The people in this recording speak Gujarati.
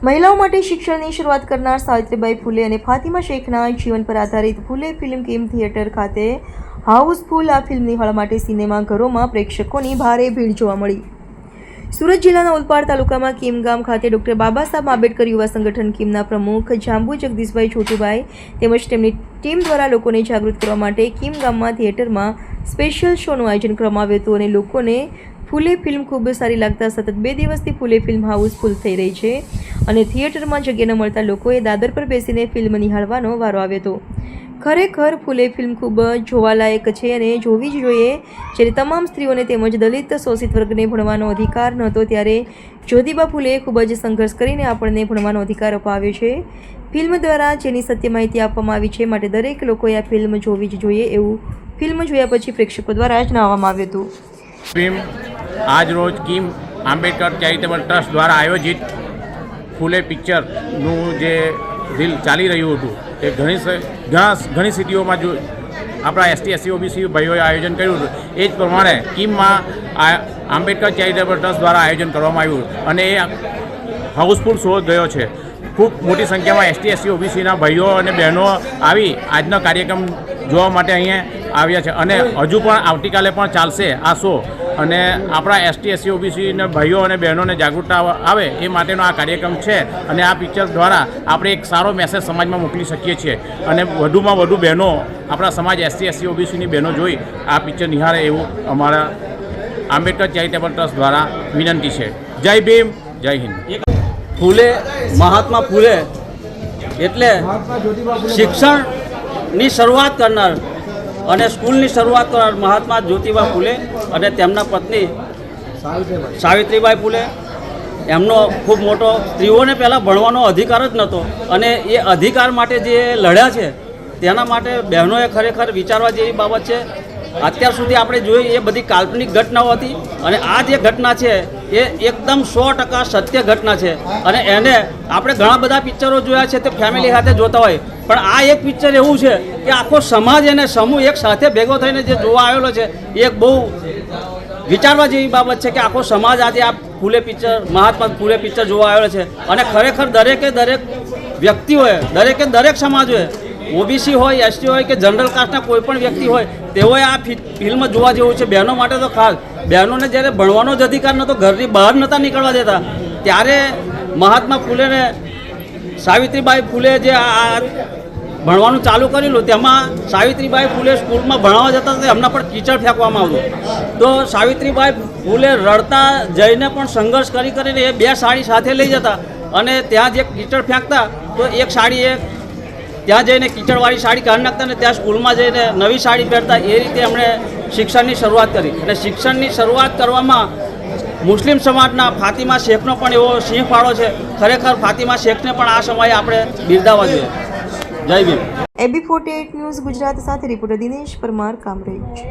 મહિલાઓ માટે શિક્ષણની શરૂઆત કરનાર સાવિત્રીબાઈ ફૂલે અને ફાતિમા શેખના જીવન પર આધારિત ફૂલે ફિલ્મ કેમ થિયેટર ખાતે હાઉસફુલ આ ફિલ્મ નિહાળવા માટે સિનેમાઘરોમાં પ્રેક્ષકોની ભારે ભીડ જોવા મળી. સુરત જિલ્લાના ઉલપાડ તાલુકામાં કીમ ગામ ખાતે ડૉક્ટર બાબા સાહેબ આંબેડકર યુવા સંગઠન કીમના પ્રમુખ જાંબુ જગદીશભાઈ છોટુભાઈ તેમજ તેમની ટીમ દ્વારા લોકોને જાગૃત કરવા માટે કીમ ગામમાં થિયેટરમાં સ્પેશિયલ શોનું આયોજન કરવામાં આવ્યું હતું અને લોકોને ફૂલે ફિલ્મ ખૂબ સારી લાગતા સતત બે દિવસથી ફૂલે ફિલ્મ હાઉસફુલ થઈ રહી છે અને થિયેટરમાં જગ્યા ન મળતા લોકોએ દાદર પર બેસીને ફિલ્મ નિહાળવાનો વારો આવ્યો હતો. ખરેખર ફૂલે ફિલ્મ ખૂબ જોવાલાયક છે અને જોવી જ જોઈએ. જ્યારે તમામ સ્ત્રીઓને તેમજ દલિત શોષિત વર્ગને ભણવાનો અધિકાર નહોતો, ત્યારે જ્યોતિબા ફૂલે ખૂબ જ સંઘર્ષ કરીને આપણને ભણવાનો અધિકાર અપાવ્યો છે. ફિલ્મ દ્વારા જેની સત્ય માહિતી આપવામાં આવી છે, માટે દરેક લોકોએ આ ફિલ્મ જોવી જ જોઈએ એવું ફિલ્મ જોયા પછી પ્રેક્ષકો દ્વારા જણાવવામાં આવ્યું હતું. ફિલ્મ આજ રોજ કિમ આંબેડકર ચેરિટેબલ ટ્રસ્ટ દ્વારા આયોજિત ફૂલે પિક્ચરનું જે રીલ ચાલી રહ્યું હતું, તે ઘણી ઘણા ઘણી સિટીઓમાં જો આપણા એસટી, એસસી, ઓબીસી ભાઈઓએ આયોજન કર્યું હતું. એ જ પ્રમાણે કિમમાં આંબેડકર ચેરિટેબલ ટ્રસ્ટ દ્વારા આયોજન કરવામાં આવ્યું અને એ હાઉસફુલ શો ગયો છે. ખૂબ મોટી સંખ્યામાં એસટી, એસસી, ઓબીસીના ભાઈઓ અને બહેનો આવી આજનો કાર્યક્રમ જોવા માટે અહીંયા આવ્યા છે. અને હજુ પણ આવતીકાલે પણ ચાલશે આ શો. અને આપણા એસટી, એસસી, ઓબીસીના ભાઈઓ અને બહેનોને જાગૃતતા આવે એ માટેનો આ કાર્યક્રમ છે. અને આ પિક્ચર દ્વારા આપણે એક સારો મેસેજ સમાજમાં મોકલી શકીએ છીએ. અને વધુમાં વધુ બહેનો, આપણા સમાજ એસટી, એસસી, ઓબીસીની બહેનો જોઈ આ પિક્ચર નિહાળે એવું અમારા આંબેડકર ચેરિટેબલ ટ્રસ્ટ દ્વારા વિનંતી છે. જય ભીમ, જય હિન્દ. ફૂલે, મહાત્મા ફૂલે એટલે શિક્ષણની શરૂઆત કરનાર અને સ્કૂલની શરૂઆત મહાત્મા જ્યોતિબા ફૂલે અને તેમના પત્ની સાવિત્રીબાઈ ફૂલે. એમનો ખૂબ મોટો સ્ત્રીઓને પહેલાં ભણવાનો અધિકાર જ નહોતો અને એ અધિકાર માટે જે લડ્યા છે, તેના માટે બહેનોએ ખરેખર વિચારવા જેવી બાબત છે અત્યાર સુધી આપણે જોઈએ એ બધી કાલ્પનિક ઘટનાઓ હતી અને આ જે ઘટના છે એ એકદમ સો ટકા સત્ય ઘટના છે. અને એને આપણે ઘણા બધા પિક્ચરો જોયા છે તે ફેમિલી સાથે જોતા હોય. પણ આ એક પિક્ચર એવું છે કે આખો સમાજ અને સમૂહ એક સાથે ભેગો થઈને જે જોવા આવેલો છે, એ એક બહુ વિચારવા જેવી બાબત છે કે આખો સમાજ આજે આ ફૂલે પિક્ચર, મહાત્મા ફૂલે પિક્ચર જોવા આવેલો છે. અને ખરેખર દરેકે દરેક વ્યક્તિઓએ, દરેકે દરેક સમાજોએ ઓબીસી હોય, એસટી હોય કે જનરલ કાસ્ટના કોઈ પણ વ્યક્તિ હોય, તેઓએ આ ફિલ્મ જોવા જેવું છે. બહેનો માટે તો ખાસ. બહેનોને જ્યારે ભણવાનો જ અધિકાર નહોતો ઘરની બહાર નહોતા નીકળવા દેતા, ત્યારે મહાત્મા ફૂલેને, સાવિત્રીબાઈ ફૂલે જે આ ભણવાનું ચાલુ કરેલું, તેમાં સાવિત્રીબાઈ ફૂલે સ્કૂલમાં ભણાવવા જતા હતા, એમના પર કીચડ ફેંકવામાં આવતું. તો સાવિત્રીબાઈ ફૂલે રડતા જઈને પણ સંઘર્ષ કરી કરીને એ બે સાડી સાથે લઈ જતા અને ત્યાં જે કીચડ ફેંકતા, તો એક સાડી એ ત્યાં જઈને કીચડવાળી સાડી કાઢી નાખતા ને ત્યાં સ્કૂલમાં જઈને નવી સાડી પહેરતા એ રીતે એમણે શિક્ષણની શરૂઆત કરી. અને શિક્ષણની શરૂઆત કરવામાં મુસ્લિમ સમાજના ફાતિમા શેખનો પણ એવો સિંહ ફાળો છે. ખરેખર ફાતિમા શેખને પણ આ સમયે આપણે બિરદાવવા જોઈએ. જય Bhim. A B forty news Gujarat સાથે રિપોર્ટર દિનેશ પરમાર કામરેજ.